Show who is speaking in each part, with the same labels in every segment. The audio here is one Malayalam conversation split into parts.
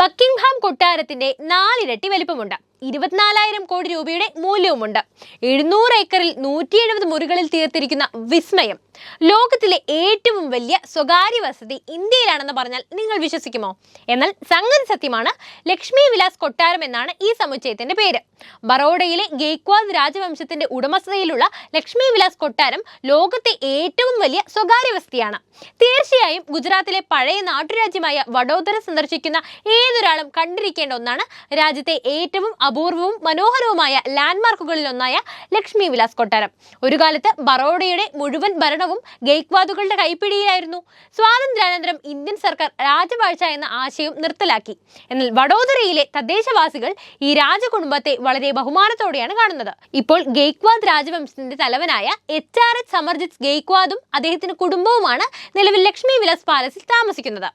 Speaker 1: ബക്കിംഗ്ഹാം കൊട്ടാരത്തിന്റെ നാലിരട്ടി വലിപ്പമുണ്ട്. ഇരുപത്തിനാലായിരം കോടി രൂപയുടെ മൂല്യവുമുണ്ട്. എഴുന്നൂറ് ഏക്കറിൽ നൂറ്റി എഴുപത് മുറികളിൽ തീർത്തിരിക്കുന്ന വിസ്മയം. ലോകത്തിലെ ഏറ്റവും വലിയ സ്വകാര്യ വസതി ഇന്ത്യയിലാണെന്ന് പറഞ്ഞാൽ നിങ്ങൾ വിശ്വസിക്കുമോ? എന്നാൽ സംഗതി സത്യമാണ് ലക്ഷ്മി വിലാസ് കൊട്ടാരം എന്നാണ് ഈ സമുച്ചയത്തിന്റെ പേര്. ബറോഡയിലെ ഗേക്വാദ് രാജവംശത്തിന്റെ ഉടമസ്ഥതയിലുള്ള ലക്ഷ്മി വിലാസ് കൊട്ടാരം ലോകത്തെ ഏറ്റവും വലിയ സ്വകാര്യ വസതിയാണ്. തീർച്ചയായും ഗുജറാത്തിലെ പഴയ നാട്ടുരാജ്യമായ വഡോദര സന്ദർശിക്കുന്ന ഏതൊരാളും കണ്ടിരിക്കേണ്ട ഒന്നാണ് രാജ്യത്തെ ഏറ്റവും അപൂർവവും മനോഹരവുമായ ലാൻഡ്മാർക്കുകളിൽ ഒന്നായ ലക്ഷ്മി വിലാസ് കൊട്ടാരം. ഒരു കാലത്ത് ബറോഡയുടെ മുഴുവൻ ഭരണവും ഗെയ്ക്വാദുകളുടെ കൈപ്പിടിയിലായിരുന്നു. സ്വാതന്ത്ര്യാനന്തരം ഇന്ത്യൻ സർക്കാർ രാജവാഴ്ച എന്ന ആശയം നിർത്തലാക്കി. എന്നാൽ വഡോദരയിലെ തദ്ദേശവാസികൾ ഈ രാജകുടുംബത്തെ വളരെ ബഹുമാനത്തോടെയാണ് കാണുന്നത്. ഇപ്പോൾ ഗെയ്ക്വാദ് രാജവംശത്തിന്റെ തലവനായ എച്ച് ആർ എച്ച് സമർജിത് ഗെയ്ക്വാദും അദ്ദേഹത്തിന്റെ കുടുംബവുമാണ് നിലവിൽ ലക്ഷ്മി വിലാസ് പാലസിൽ താമസിക്കുന്നത്.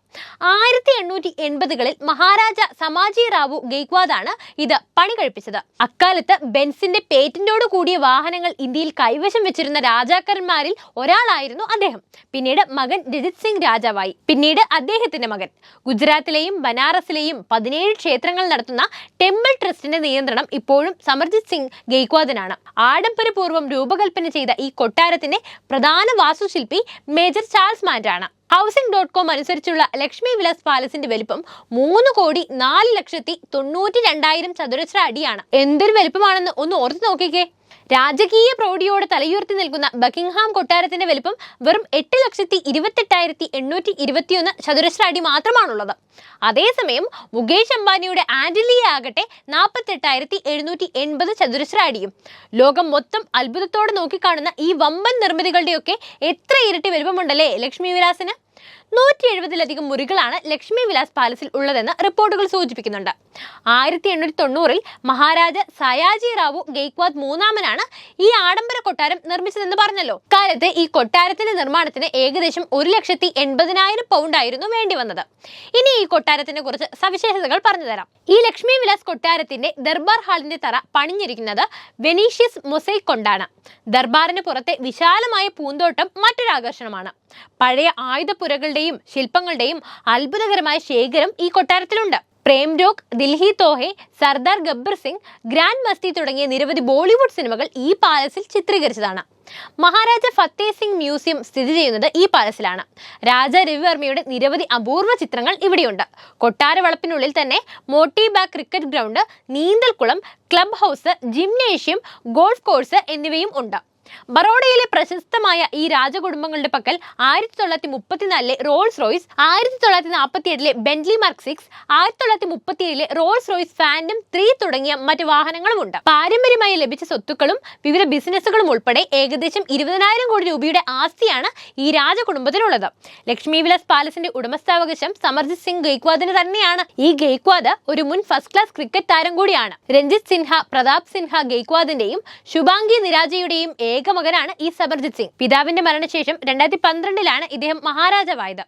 Speaker 1: ആയിരത്തി എണ്ണൂറ്റി എൺപതുകളിൽ മഹാരാജ സമാജി റാവു ഗെയ്ക്വാദാണ് ഇത് പണി കഴിപ്പിച്ചത്. അക്കാലത്ത് ബെൻസിന്റെ പേറ്റന്റോട് കൂടിയ വാഹനങ്ങൾ ഇന്ത്യയിൽ കൈവശം വെച്ചിരുന്ന രാജാക്കന്മാരിൽ ഒരാളായിരുന്നു അദ്ദേഹം. പിന്നീട് മകൻ രജിത് സിംഗ് രാജാവായി. പിന്നീട് അദ്ദേഹത്തിന്റെ മകൻ. ഗുജറാത്തിലെയും ബനാറസിലെയും പതിനേഴ് ക്ഷേത്രങ്ങൾ നടത്തുന്ന ടെമ്പിൾ ട്രസ്റ്റിന്റെ നിയന്ത്രണം ഇപ്പോഴും സമർജിത് സിംഗ് ഗെയ്ക്വാദിനാണ്. ആഡംബരപൂർവം രൂപകൽപ്പന ചെയ്ത ഈ കൊട്ടാരത്തിന്റെ പ്രധാന വാസ്തുശില്പി മേജർ ചാൾസ് മാൻഡാണ് ഹൗസിംഗ് ഡോട്ട് കോം അനുസരിച്ചുള്ള ലക്ഷ്മി വിലാസ് പാലസിന്റെ വലിപ്പം മൂന്ന് കോടി നാല് ലക്ഷത്തി തൊണ്ണൂറ്റി രണ്ടായിരം ചതുരശ്ര അടിയാണ്. എന്തൊരു വലിപ്പമാണെന്ന് ഒന്ന് ഓർത്ത് നോക്കിക്കേ. രാജകീയ പ്രൗഢിയോട് തലയുയർത്തി നിൽക്കുന്ന ബക്കിംഗ്ഹാം കൊട്ടാരത്തിന്റെ വലിപ്പം വെറും എട്ട് ലക്ഷത്തി ഇരുപത്തെട്ടായിരത്തി എണ്ണൂറ്റി ഇരുപത്തിയൊന്ന് ചതുരശ്ര അടി മാത്രമാണുള്ളത്. അതേസമയം മുകേഷ് അംബാനിയുടെ ആന്റലിയ ആകട്ടെ നാൽപ്പത്തെട്ടായിരത്തി എഴുന്നൂറ്റി എൺപത് ചതുരശ്ര അടിയും. ലോകം മൊത്തം അത്ഭുതത്തോടെ നോക്കിക്കാണുന്ന ഈ വമ്പൻ നിർമ്മിതികളുടെയൊക്കെ എത്ര ഇരട്ടി വലിപ്പമുണ്ടല്ലേ ലക്ഷ്മി വിലാസിന്? നൂറ്റി എഴുപതിലധികം മുറികളാണ് ലക്ഷ്മി വിലാസ് പാലസിൽ ഉള്ളതെന്ന് റിപ്പോർട്ടുകൾ സൂചിപ്പിക്കുന്നുണ്ട്. ആയിരത്തി എണ്ണൂറ്റി തൊണ്ണൂറിൽ മഹാരാജ സയാജി റാവു ഗെയ്ക്വാദ് മൂന്നാമനാണ് ഈ ആഡംബര കൊട്ടാരം നിർമ്മിച്ചതെന്ന് പറഞ്ഞല്ലോ. കാലത്ത് ഈ കൊട്ടാരത്തിന്റെ നിർമ്മാണത്തിന് ഏകദേശം ഒരു ലക്ഷത്തി എൺപതിനായിരം പൗണ്ട് ആയിരുന്നു വേണ്ടി വന്നത് ഇനി ഈ കൊട്ടാരത്തിനെ കുറിച്ച് സവിശേഷതകൾ പറഞ്ഞുതരാം ഈ ലക്ഷ്മി വിലാസ് കൊട്ടാരത്തിന്റെ ദർബാർ ഹാളിന്റെ തറ പണിഞ്ഞിരിക്കുന്നത് വെനീഷ്യസ് മൊസൈക് കൊണ്ടാണ്. ദർബാറിന് പുറത്തെ വിശാലമായ പൂന്തോട്ടം മറ്റൊരു ആകർഷണമാണ് പഴയ ആയുധപ്പുരകളുടെയും ശില്പങ്ങളുടെയും അത്ഭുതകരമായ ശേഖരം ഈ കൊട്ടാരത്തിലുണ്ട്. പ്രേം രോഗ് ദിൽഹി തോഹെ സർദാർ ഗബ്ബർ സിംഗ് ഗ്രാൻഡ് മസ്തി തുടങ്ങിയ നിരവധി ബോളിവുഡ് സിനിമകൾ ഈ പാലസിൽ ചിത്രീകരിച്ചതാണ്. മഹാരാജ ഫത്തേ സിംഗ് മ്യൂസിയം സ്ഥിതി ചെയ്യുന്നത് ഈ പാലസിലാണ്. രാജ രവിവർമ്മയുടെ നിരവധി അപൂർവ ചിത്രങ്ങൾ ഇവിടെയുണ്ട്. കൊട്ടാര വളപ്പിനുള്ളിൽ തന്നെ Moti Bagh cricket ground നീന്തൽക്കുളം club house gymnasium golf course എന്നിവയും ഉണ്ട്. ബറോഡയിലെ പ്രശസ്തമായ ഈ രാജകുടുംബങ്ങളുടെ പക്കൽ ആയിരത്തി തൊള്ളായിരത്തി മുപ്പത്തിനാലിലെ റോൾസ് റോയ്സ് ആയിരത്തി തൊള്ളായിരത്തി നാൽപ്പത്തി ഏഴിലെ ബെൻലി മാർക്ക് സിക്സ് ആയിരത്തി തൊള്ളായിരത്തി മുപ്പത്തി ഏഴിലെ റോൾസ് റോയ്സ് ഫാൻഡം ത്രീ തുടങ്ങിയ മറ്റ് വാഹനങ്ങളും ഉണ്ട് പാരമ്പര്യമായി ലഭിച്ച സ്വത്തുക്കളും വിവിധ ബിസിനസ്സുകളും ഉൾപ്പെടെ ഏകദേശം ഇരുപതിനായിരം കോടി രൂപയുടെ ആസ്തിയാണ് ഈ രാജകുടുംബത്തിനുള്ളത്. ലക്ഷ്മി വിലാസ് പാലസിന്റെ ഉടമസ്ഥാവകാശം സമർജിത് സിംഗ് ഗെയ്ക്വാദിന് തന്നെയാണ്. ഈ ഗെയ്ക്വാദ് ഒരു മുൻ ഫസ്റ്റ് ക്ലാസ് ക്രിക്കറ്റ് താരം കൂടിയാണ്. രഞ്ജിത് സിൻഹ പ്രതാപ് സിൻഹ ഗെയ്ക്വാദിന്റെയും ശുഭാംഗി നിരാജയുടെയും മകനാണ് ഈ സബർജിത് സിംഗ്. പിതാവിന്റെ മരണശേഷം രണ്ടായിരത്തി പന്ത്രണ്ടിലാണ് ഇദ്ദേഹം മഹാരാജാവായത്.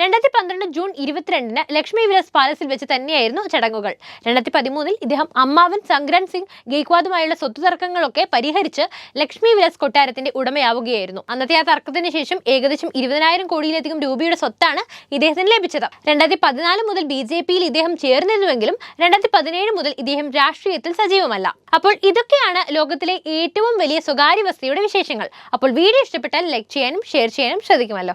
Speaker 1: രണ്ടായിരത്തി പന്ത്രണ്ട് ജൂൺ ഇരുപത്തിരണ്ടിന് ലക്ഷ്മി വിലാസ് പാലസിൽ വെച്ച് തന്നെയായിരുന്നു ചടങ്ങുകൾ. രണ്ടായിരത്തി പതിമൂന്നിൽ ഇദ്ദേഹം അമ്മാവൻ സംഗ്രാൻ സിംഗ് ഗെയ്ക്വാദുമായുള്ള സ്വത്ത് തർക്കങ്ങളൊക്കെ പരിഹരിച്ച് ലക്ഷ്മി വിലാസ് കൊട്ടാരത്തിന്റെ ഉടമയാവുകയായിരുന്നു. അന്നത്തെ ആ തർക്കത്തിന് ശേഷം ഏകദേശം ഇരുപതിനായിരം കോടിയിലധികം രൂപയുടെ സ്വത്താണ് ഇദ്ദേഹത്തിന് ലഭിച്ചത്. രണ്ടായിരത്തി പതിനാല് മുതൽ ബി ജെ പിയിൽ ഇദ്ദേഹം ചേർന്നിരുന്നുവെങ്കിലും രണ്ടായിരത്തി പതിനേഴ് മുതൽ ഇദ്ദേഹം രാഷ്ട്രീയത്തിൽ സജീവമല്ല. അപ്പോൾ ഇതൊക്കെയാണ് ലോകത്തിലെ ഏറ്റവും വലിയ സ്വകാര്യ വിശേഷങ്ങൾ. അപ്പോൾ വീഡിയോ ഇഷ്ടപ്പെട്ടാൽ ലൈക്ക് ചെയ്യാനും ഷെയർ ചെയ്യാനും ശ്രദ്ധിക്കുമല്ലോ.